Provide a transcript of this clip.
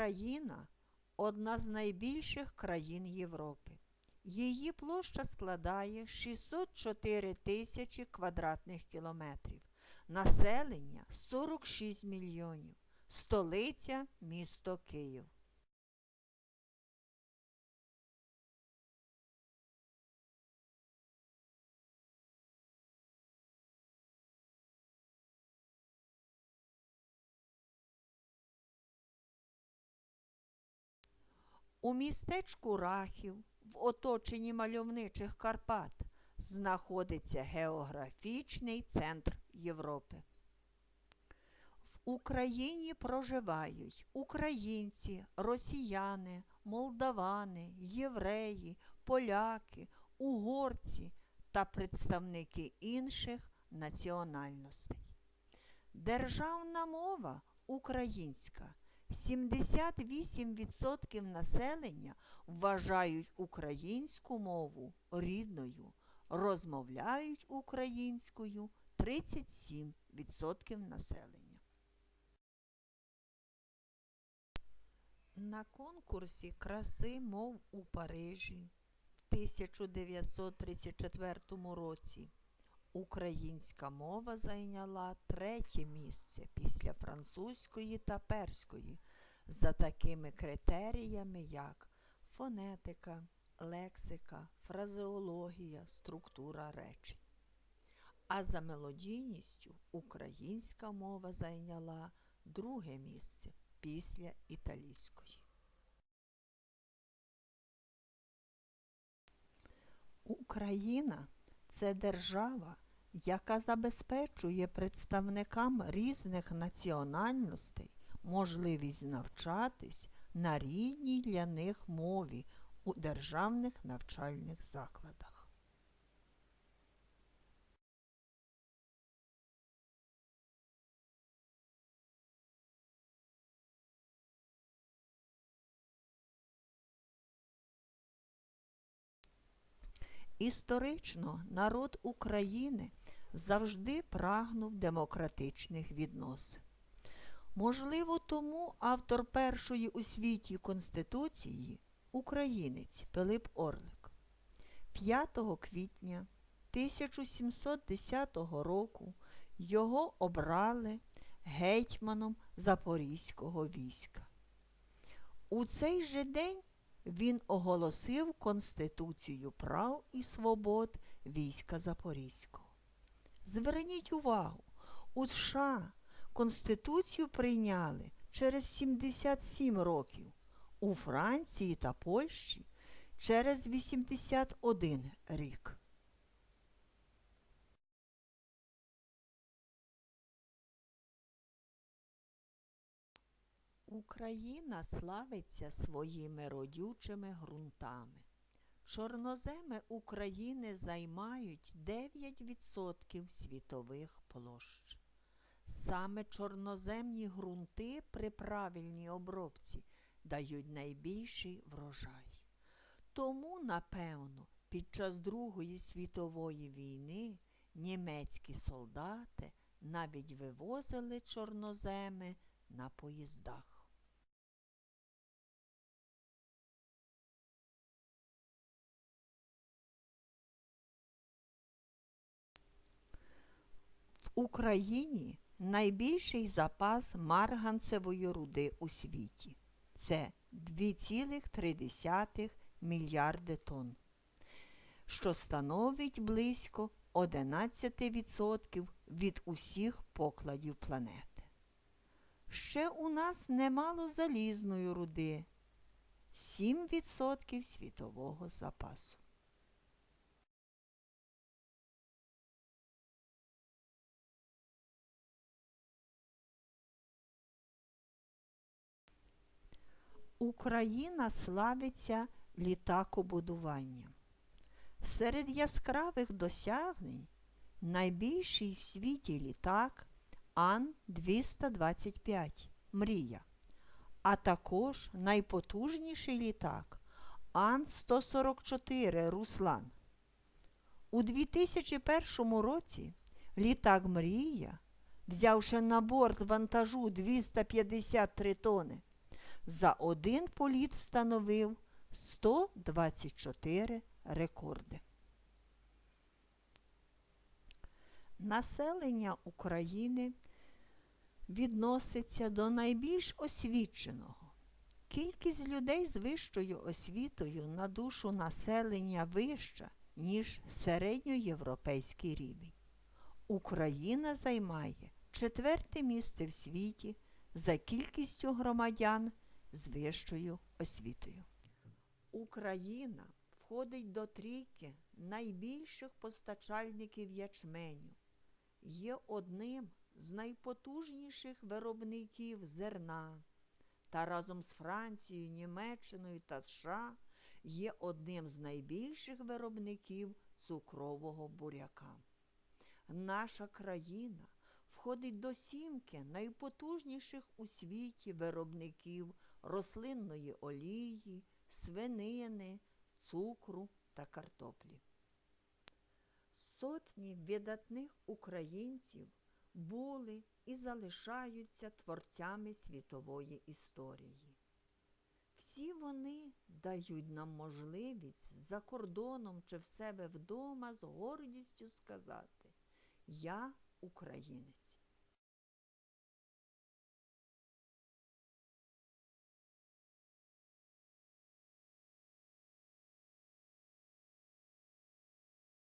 Україна одна з найбільших країн Європи. Її площа складає 604 тисячі квадратних кілометрів. Населення 46 мільйонів. Столиця місто Київ. У містечку Рахів, в оточенні мальовничих Карпат, знаходиться географічний центр Європи. В Україні проживають українці, росіяни, молдавани, євреї, поляки, угорці та представники інших національностей. Державна мова українська. 78% населення вважають українську мову рідною, розмовляють українською 37% населення. На конкурсі краси мов у Парижі в 1934 році Українська мова зайняла третє місце після французької та перської за такими критеріями, як фонетика, лексика, фразеологія, структура речень. А за мелодійністю українська мова зайняла друге місце після італійської. Україна це держава, яка забезпечує представникам різних національностей можливість навчатись на рідній для них мові у державних навчальних закладах. Історично народ України завжди прагнув демократичних відносин. Можливо, тому автор першої у світі Конституції українець Пилип Орлик 5 квітня 1710 року його обрали гетьманом Запорізького війська. У цей же день він оголосив Конституцію прав і свобод війська Запорізького. Зверніть увагу, у США Конституцію прийняли через 77 років, у Франції та Польщі через 81 рік. Україна славиться своїми родючими ґрунтами. Чорноземи України займають 9% світових площ. Саме чорноземні ґрунти при правильній обробці дають найбільший врожай. Тому, напевно, під час Другої світової війни німецькі солдати навіть вивозили чорноземи на поїздах. Україні найбільший запас марганцевої руди у світі. Це 2,3 мільярди тонн, що становить близько 11% від усіх покладів планети. Ще у нас немало залізної руди 7% світового запасу. Україна славиться літакобудуванням. Серед яскравих досягнень найбільший в світі літак Ан-225 Мрія, а також найпотужніший літак Ан-144 Руслан. У 2001 році літак Мрія, взявши на борт вантажу 253 тони, за один політ встановив 124 рекорди. Населення України відноситься до найбільш освіченого. Кількість людей з вищою освітою на душу населення вища, ніж середньоєвропейський рівень. Україна займає четверте місце в світі за кількістю громадян з вищою освітою. Україна входить до трійки найбільших постачальників ячменю, є одним з найпотужніших виробників зерна та разом з Францією, Німеччиною та США є одним з найбільших виробників цукрового буряка. Наша країна входить до сімки найпотужніших у світі виробників рослинної олії, свинини, цукру та картоплі. Сотні видатних українців були і залишаються творцями світової історії. Всі вони дають нам можливість за кордоном чи в себе вдома з гордістю сказати Я українець.